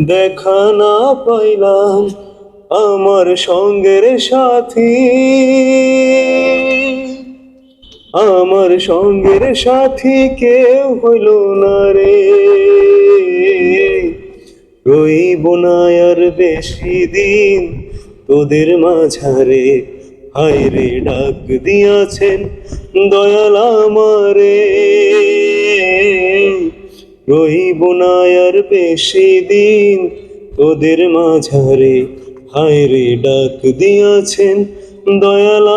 দেখা না পাইলাম আমার সঙ্গের সাথী। আমার সঙ্গের সাথী কেউ হইল না রে। রইব না আর বেশি দিন তোদের মাঝারে। হায় রে ডাক দিয়াছেন দয়াল আমারে। রইব না বেশি দিন তোদের মাঝারে হায় রে ডাক দিয়াছেন দয়াল